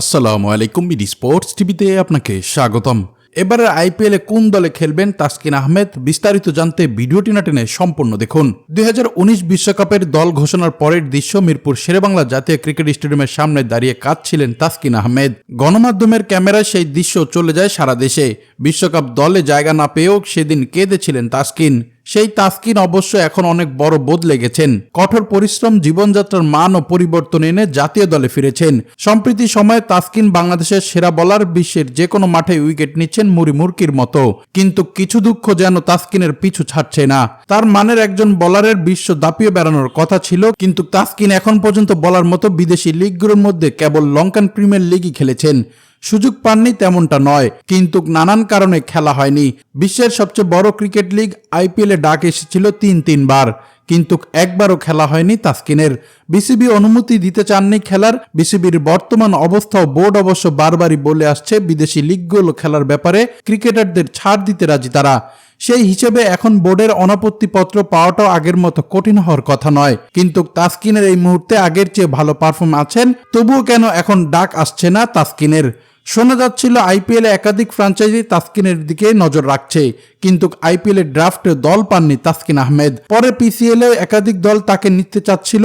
আসসালামু আলাইকুম BD sports টিভিতে আপনাকে স্বাগতম। এবারের আইপিএলে কোন দলে খেলবেন তাসকিন আহমেদ বিস্তারিত জানতে ভিডিওটি না টেনে সম্পূর্ণ দেখুন। দুই বিশ্বকাপের দল ঘোষণার পরের দৃশ্য মিরপুর শেরেবাংলা জাতীয় ক্রিকেট স্টেডিয়ামের সামনে দাঁড়িয়ে কাঁদছিলেন তাসকিন আহমেদ। গণমাধ্যমের ক্যামেরায় সেই দৃশ্য চলে যায় সারা দেশে। বিশ্বকাপ দলে জায়গা না পেয়েও সেদিন কেঁদেছিলেন তাসকিন। সেই তাসকিন অবশ্য এখন অনেক বড় বদলে গেছেন কঠোর পরিশ্রম, জীবনযাত্রার মান ও পরিবর্তন এনে জাতীয় দলে ফিরেছেন। সম্প্রতি সময়ে তাসকিন বাংলাদেশের সেরা বলার বিশ্বের যে কোনো মাঠে উইকেট নিচ্ছেন মুড়ি মুরকির মতো। কিন্তু কিছু দুঃখ যেন তাসকিনের পিছু ছাড়ছে না। তার মানের একজন বলারের বিশ্ব দাপিয়ে বেড়ানোর কথা ছিল, কিন্তু তাসকিন এখন পর্যন্ত বলার মতো বিদেশি লিগগুলোর মধ্যে কেবল লঙ্কান প্রিমিয়ার লিগই খেলেছেন। সুযোগ পাননি তেমনটা নয়, কিন্তু নানান কারণে খেলা হয়নি। বিশ্বের সবচেয়ে বড় ক্রিকেট লিগ আইপিএলে ডাক এসেছিল তিন, তিনবার, কিন্তু একবারও খেলা হয়নি তাসকিনের। বিসিবি অনুমতি দিতে চাননি খেলার। বিসিবির বর্তমান অবস্থা বোর্ড অবশ্য বারবারই বলে আসছে, বিদেশি লিগগুলো খেলার ব্যাপারে ক্রিকেটারদের ছাড় দিতে রাজি তারা। সেই হিসেবে এখন বোর্ডের অনাপত্তিপত্র পাওয়াটাও আগের মতো কঠিন হওয়ার কথা নয়, কিন্তু তাসকিনের এই মুহূর্তে আগের চেয়ে ভালো পারফর্ম আছেন, তবুও কেন এখন ডাক আসছে না তাসকিনের? শোনা যাচ্ছিল আইপিএলে একাধিক ফ্রাঞ্চাইজি তাসকিনের দিকে নজর রাখছে, কিন্তু আইপিএল ড্রাফটে দল পাননি তাসকিন আহমেদ। পরে পিসিএল একাধিক দল তাকে নিতে চাচ্ছিল,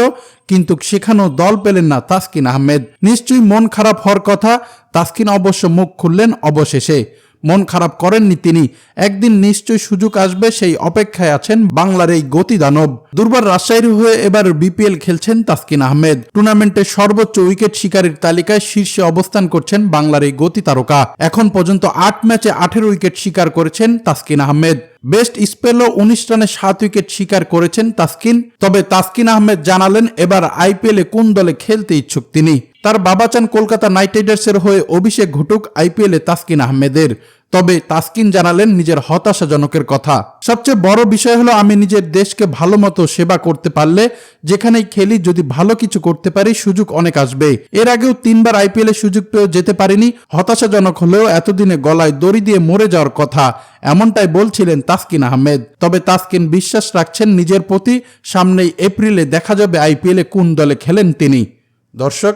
কিন্তু সেখানেও দল পেলেন না তাসকিন আহমেদ। নিশ্চয়ই মন খারাপ হওয়ার কথা, তাসকিন অবশ্য মুখ খুললেন অবশেষে। মন খারাপ করেননি তিনি। একদিন নিশ্চয়ই সুযোগ আসবে সেই অপেক্ষায় আছেন বাংলার এই গতি দানব। দুর্বার রাজশাহীর হয়ে এবার বিপিএল খেলছেন তাসকিন আহমেদ। টুর্নামেন্টের সর্বোচ্চ উইকেট শিকারীর তালিকায় শীর্ষে অবস্থান করছেন বাংলার এই গতি তারকা। এখন পর্যন্ত আট ম্যাচে আঠেরো উইকেট শিকার করেছেন তাসকিন আহমেদ। বেস্ট স্পেলও উনিশ রানে সাত উইকেট শিকার করেছেন তাসকিন। তবে তাসকিন আহমেদ জানালেন, এবার আইপিএলে কোন দলে খেলতে ইচ্ছুক তিনি। তার বাবা চান কলকাতা নাইট রাইডার্সের হয়ে অভিষেক ঘটুক আইপিএলে তাসকিন আহমেদের। তবে তাসকিন জানালেন নিজের হতাশাজনকের কথা। সবচেয়ে বড় বিষয় হলো আমি নিজের দেশকে ভালো মতো সেবা করতে পারলে যেখানেই খেলি যদি ভালো কিছু করতে পারি সুযোগ অনেক আসবে। এর আগেও তিনবার আইপিএল এ সুযোগ পেয়েও যেতে পারিনি, হতাশাজনক হলেও এতদিনে গলায় দড়ি দিয়ে মরে যাওয়ার কথা, এমনটাই বলছিলেন তাসকিন আহমেদ। তবে তাসকিন বিশ্বাস রাখছেন নিজের প্রতি, সামনেই এপ্রিলে দেখা যাবে আইপিএলে কোন দলে খেলেন তিনি। দর্শক